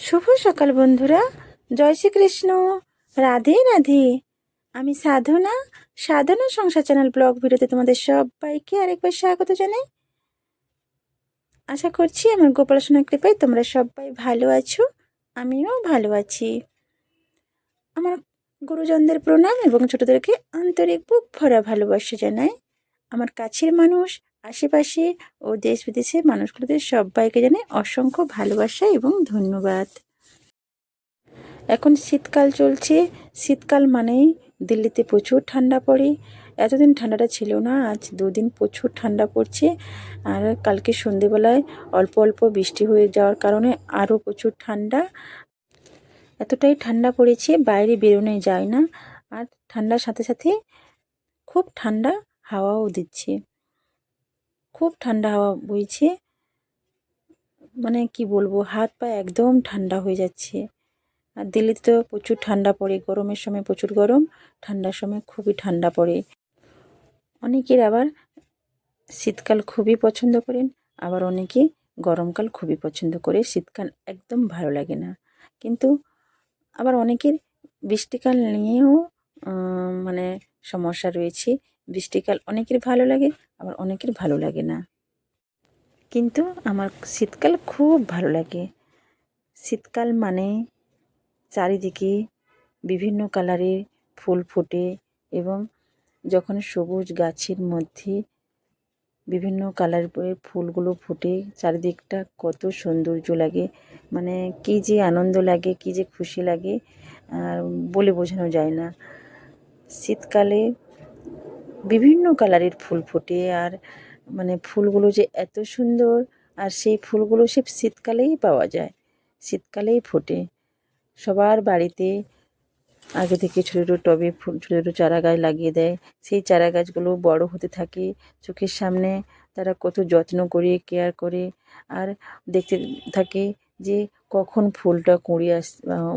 শুভ সকাল বন্ধুরা। জয় শ্রীকৃষ্ণ। রাধে রাধে। আমি সাধনা সাধনা সংসার চ্যানেল ব্লগ ভিডিওতে তোমাদের সবাইকে আরেকবার স্বাগত জানাই। আশা করছি আমার গোপালসোনা কৃপায় তোমরা সবাই ভালো আছো, আমিও ভালো আছি। আমার গুরুজনদের প্রণাম এবং ছোটদেরকে আন্তরিক বুক ভরা ভালোবাসা জানাই। আমার কাছের মানুষ আশেপাশে ও দেশ বিদেশের মানুষগুলোদের সবাইকে জানে অসংখ্য ভালোবাসা এবং ধন্যবাদ। এখন শীতকাল চলছে। শীতকাল মানেই দিল্লিতে প্রচুর ঠান্ডা পড়ে। এতদিন ঠান্ডাটা ছিল না, আজ দুদিন প্রচুর ঠান্ডা পড়ছে। আর কালকে সন্ধেবেলায় অল্প অল্প বৃষ্টি হয়ে যাওয়ার কারণে আরও প্রচুর ঠান্ডা। এতটাই ঠান্ডা পড়েছে, বাইরে বেরোনো যায় না। আর ঠান্ডার সাথে সাথে খুব ঠান্ডা হাওয়াও দিচ্ছে। খুব ঠান্ডা হাওয়া বইছে। মানে কি বলব, হাত পা একদম ঠান্ডা হয়ে যাচ্ছে। আর দিল্লিতে তো প্রচুর ঠান্ডা পড়ে, গরমের সময় প্রচুর গরম, ঠান্ডার সময় খুবই ঠান্ডা পড়ে। অনেকের আবার শীতকাল খুবই পছন্দ করেন, আবার অনেকে গরমকাল খুবই পছন্দ করে, শীতকাল একদম ভালো লাগে না। কিন্তু আবার অনেকের বৃষ্টিকাল নিয়েও মানে সমস্যা রয়েছে। বৃষ্টিকাল অনেকের ভালো লাগে, আবার অনেকের ভালো লাগে না। কিন্তু আমার শীতকাল খুব ভালো লাগে। শীতকাল মানে চারিদিকে বিভিন্ন কালারের ফুল ফোটে এবং যখন সবুজ গাছের মধ্যে বিভিন্ন কালার ফুলগুলো ফুটে, চারিদিকটা কত সৌন্দর্য লাগে। মানে কী যে আনন্দ লাগে, কী যে খুশি লাগে আর বলে বোঝানো যায় না। শীতকালে বিভিন্ন কালারের ফুল ফোটে আর মানে ফুলগুলো যে এত সুন্দর আর সেই ফুলগুলো সে শীতকালেই পাওয়া যায়, শীতকালেই ফোটে। সবার বাড়িতে আগে থেকে ছোটো ছোটো টবে ফুল ছোটো ছোটো চারা গাছ লাগিয়ে দেয়। সেই চারা গাছগুলো বড় হতে থাকে, চোখের সামনে তারা কত যত্ন করে কেয়ার করে। আর দেখতে থাকে যে কখন ফুলটা কুঁড়ি আস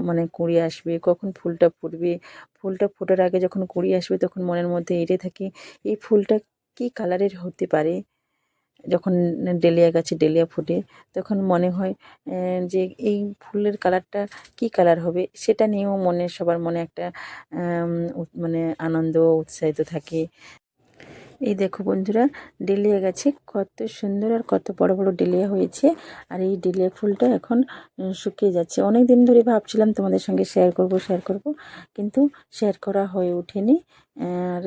মানে কুঁড়ি আসবে, কখন ফুলটা ফুটবে, ফুলটা ফোটার আগে যখন কুঁড়ি আসবে তখন মনের মধ্যে এঁটে থাকে, এই ফুলটা কী কালারের হতে পারে? যখন ডেলিয়া গাছে ডেলিয়া ফোটে, তখন মনে হয় যে এই ফুলের কালারটা কী কালার হবে? সেটা নিয়েও মনে, সবার মনে একটা মানে আনন্দ, উৎসাহিত থাকে। এই দেখো বন্ধুরা, ডেলিয়া গাছে। কত সুন্দর আর কত বড় বড় ডেলিয়া হয়েছে। আর এই ডেলিয়া ফুলটা এখন শুকিয়ে যাচ্ছে। অনেক দিন ধরে ভাবছিলাম তোমাদের সঙ্গে শেয়ার করব শেয়ার করব। কিন্তু শেয়ার করা হয়ে ওঠেনি। আর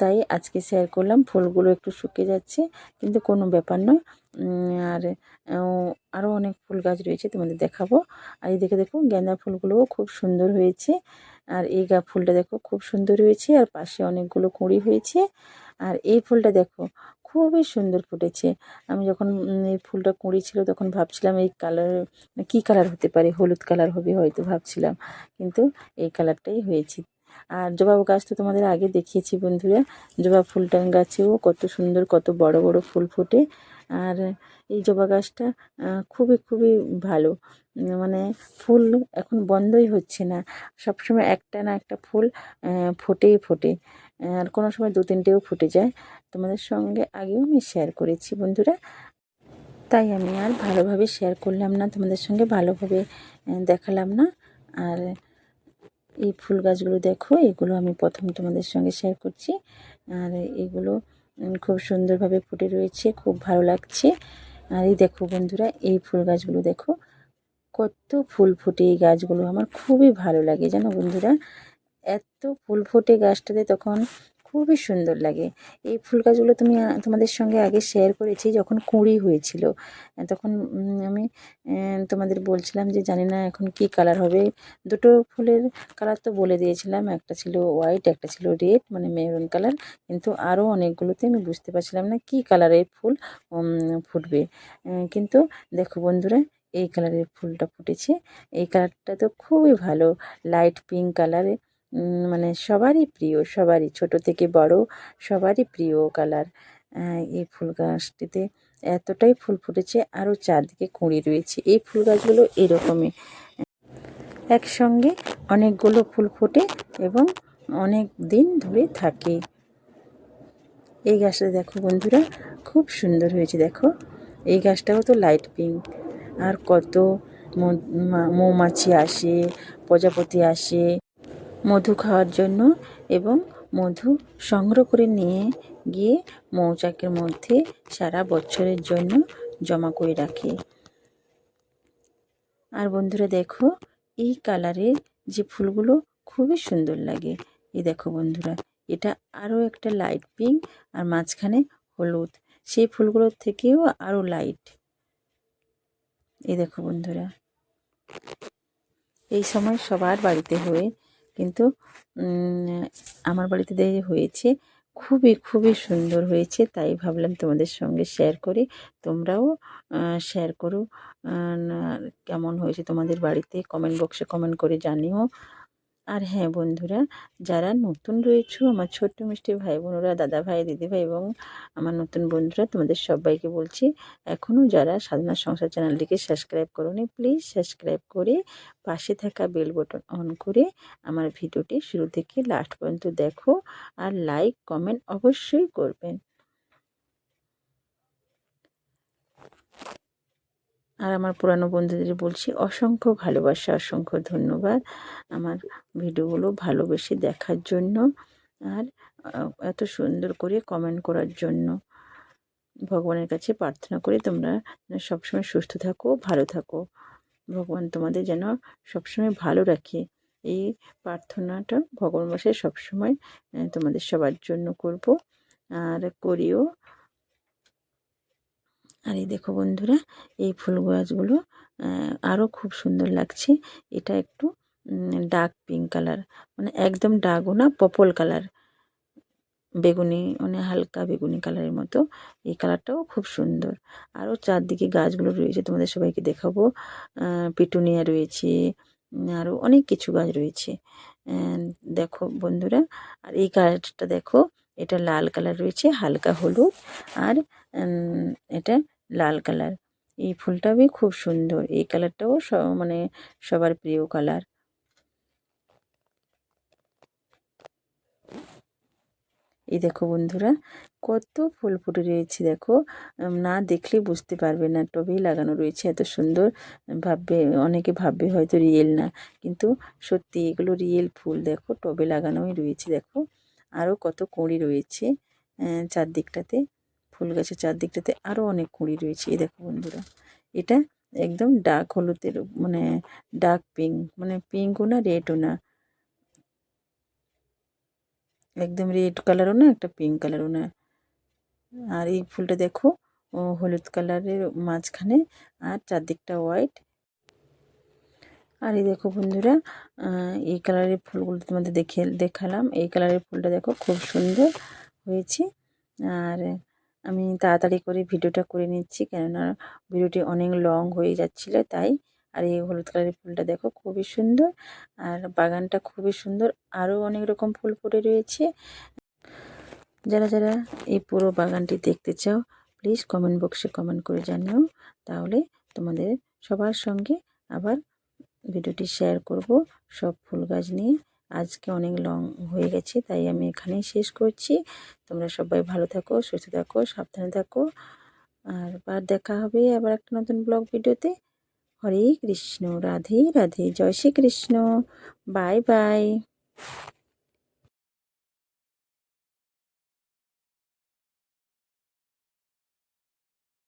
তাই আজকে শেয়ার করলাম। ফুলগুলো একটু শুকিয়ে যাচ্ছে। কিন্তু কোনো ব্যাপার নয়। আর আরও অনেক ফুল গাছ রয়েছে তোমাদের দেখাবো। আর এই দেখে দেখো, গাঁদা ফুলগুলোও খুব সুন্দর হয়েছে। আর এই গা ফুলটা দেখো খুব সুন্দর হয়েছে, আর পাশে অনেকগুলো কুঁড়ি হয়েছে। আর এই ফুলটা দেখো খুবই সুন্দর ফুটেছে। আমি যখন এই ফুলটা কুঁড়ি ছিল তখন ভাবছিলাম এই কালার, কী কালার হতে পারে, হলুদ কালার হবে হয়তো ভাবছিলাম, কিন্তু এই কালারটাই হয়েছে। আর জবা গাছ তো তোমাদের আগে দেখিয়েছি বন্ধুরা, জবা ফুলটা গাছেও কত সুন্দর, কত বড় বড় ফুল ফোটে। আর এই জবা গাছটা খুবই খুবই ভালো। মানে ফুল এখন বন্ধই হচ্ছে না। সবসময় একটা না একটা ফুল ফোটেই, ফোটে। আর কোনো সময় দু তিনটেও ফুটে যায়। তোমাদের সঙ্গে আগেও আমি শেয়ার করেছি বন্ধুরা। তাই আমি আর ভালোভাবে শেয়ার করলাম না, তোমাদের সঙ্গে ভালোভাবে দেখালাম না। আর এই ফুল গাছগুলো দেখো, এগুলো আমি প্রথম তোমাদের সঙ্গে শেয়ার করছি। আর এগুলো খুব সুন্দরভাবে ফুটে রয়েছে, খুব ভালো লাগছে। আর এই দেখো বন্ধুরা, এই ফুল গাছগুলো দেখো, কত ফুল ফুটে এই গাছগুলো, আমার খুবই ভালো লাগে। জানো বন্ধুরা, এত ফুল ফুটে গাছটাতে তখন খুবই সুন্দর লাগে। এই ফুল গাছগুলো তুমি তোমাদের সঙ্গে আগে শেয়ার করেছি যখন কুঁড়ি হয়েছিল। তখন আমি তোমাদের বলছিলাম যে জানি না এখন কি কালার হবে। দুটো ফুলের কালার তো বলে দিয়েছিলাম। একটা ছিল হোয়াইট একটা ছিল রেড মানে মেরুন কালার কিন্তু আরও অনেকগুলোতে আমি বুঝতে পারছিলাম না কি কালারের ফুল ফুটবে। কিন্তু দেখো বন্ধুরা, এই কালারের ফুলটা ফুটেছে। এই কালারটা তো খুবই ভালো। লাইট পিঙ্ক কালারে মানে সবারই প্রিয়, সবারই ছোট থেকে বড় সবারই প্রিয় কালার। এই ফুল গাছটিতে এতটাই ফুল ফুটেছে, আরও চারদিকে কুঁড়ি রয়েছে। এই ফুল গাছগুলো এরকমই। একসঙ্গে অনেকগুলো ফুল ফোটে এবং অনেক দিন ধরে থাকে। এই গাছটা দেখো বন্ধুরা, খুব সুন্দর হয়েছে দেখো। এই গাছটাও তো লাইট পিঙ্ক। আর কত মৌমাছি আসে, প্রজাপতি আসে। মধু খাওয়ার জন্য এবং মধু সংগ্রহ করে নিয়ে গিয়ে মৌচাকের মধ্যে সারা বছরের জন্য জমা করে রাখে। আর বন্ধুরা দেখো, এই কালারের যে ফুলগুলো খুবই সুন্দর লাগে। এই দেখো বন্ধুরা, এটা আরও একটা লাইট পিঙ্ক আর মাঝখানে হলুদ। সেই ফুলগুলোর থেকেও আরও লাইট এই দেখো বন্ধুরা, এই সময় সবার বাড়িতে হয়ে কিন্তু আমার বাড়িতে দেখে হয়েছে, খুবই খুবই সুন্দর হয়েছে, তাই ভাবলাম তোমাদের সঙ্গে শেয়ার করি। তোমরাও শেয়ার করো। কেমন হয়েছে তোমাদের বাড়িতে? কমেন্ট বক্সে কমেন্ট করে জানিও। আর হ্যাঁ বন্ধুরা, যারা নতুন রয়েছো, আমার ছোট্ট মিষ্টি ভাই বোনেরা, দাদা ভাই, দিদি ভাই এবং আমার নতুন বন্ধুরা, তোমাদের সবাইকে বলছি এখনও যারা সাধনা সংসার চ্যানেলটিকে সাবস্ক্রাইব করোনি প্লিজ সাবস্ক্রাইব করে পাশে থাকা বেল বটন অন করে আমার ভিডিওটি শুরু থেকে লাস্ট পর্যন্ত দেখো আর লাইক কমেন্ট অবশ্যই করবেন। আর আমার পুরানো বন্ধুদের বলছি, অসংখ্য ভালোবাসা, অসংখ্য ধন্যবাদ আমার ভিডিওগুলো ভালোবেসে দেখার জন্য আর এত সুন্দর করে কমেন্ট করার জন্য। ভগবানের কাছে প্রার্থনা করে তোমরা সবসময় সুস্থ থাকো, ভালো থাকো। ভগবান তোমাদের যেন সবসময় ভালো রাখে। এই প্রার্থনাটা ভগবান বসে সবসময় তোমাদের সবার জন্য করব। আর করিও। আর এই দেখো বন্ধুরা, এই ফুল গাছগুলো আরও খুব সুন্দর লাগছে। এটা একটু ডার্ক পিঙ্ক কালার মানে একদম ডার্কও না পপল কালার বেগুনি মানে হালকা বেগুনি কালারের মতো। এই কালারটাও খুব সুন্দর। আরও চারদিকে গাছগুলো রয়েছে, তোমাদের সবাইকে দেখাবো। পিটুনিয়া রয়েছে আরও অনেক কিছু গাছ রয়েছে। দেখো বন্ধুরা, আর এই গাছটা দেখো, এটা লাল কালার রয়েছে, হালকা হলুদ, আর এটা লাল কালার। এই ফুলটাও খুব সুন্দর। এই কালারটাও স- মানে সবার প্রিয় কালার। এই দেখো বন্ধুরা, কত ফুল ফুটে রয়েছে দেখো। না দেখলে বুঝতে পারবে না টবেই লাগানো রয়েছে। এত সুন্দর ভাববে, অনেকে ভাববে হয়তো রিয়েল না। কিন্তু সত্যি এগুলো রিয়েল ফুল দেখো, টবে লাগানোই রয়েছে দেখো। আরও কত কুঁড়ি রয়েছে চারদিকটাতে। ফুল গাছের চারদিকটাতে আরও অনেক কুঁড়ি রয়েছে। এই দেখো বন্ধুরা, এটা একদম ডার্ক হলুদের মানে ডার্ক পিঙ্ক মানে পিঙ্কও না রেডও না, একদম রেড কালারও না, একটা পিঙ্ক কালারও না। আর এই ফুলটা দেখো হলুদ কালারের মাঝখানে আর চারদিকটা হোয়াইট। আর এই দেখো বন্ধুরা এই কালারের ফুলগুলো তোমাদের দেখে দেখালাম। এই কালারের ফুলটা দেখো, খুব সুন্দর হয়েছে। আর আমি তাড়াতাড়ি করে ভিডিওটা করে নিচ্ছি। কেননা ভিডিওটি অনেক লং হয়ে যাচ্ছিল, তাই আর এই হলুদ কালারের ফুলটা দেখো খুবই সুন্দর আর বাগানটা খুবই সুন্দর। আরও অনেক রকম ফুল ফুটে রয়েছে। যারা যারা এই পুরো বাগানটি দেখতে চাও প্লিজ কমেন্ট বক্সে কমেন্ট করে জানিও। তাহলে তোমাদের সবার সঙ্গে আবার ভিডিওটি শেয়ার করব সব ফুল গাছ নিয়ে। আজকে অনেক লং হয়ে গেছে, তাই আমি এখানেই শেষ করছি। তোমরা সবাই ভালো থাকো, সুস্থ থাকো, সাবধানে থাকো। আর বার দেখা হবে আবার একটা নতুন ব্লগ ভিডিওতে। হরে কৃষ্ণ, রাধে রাধে, জয় শ্রী কৃষ্ণ বাই বাই।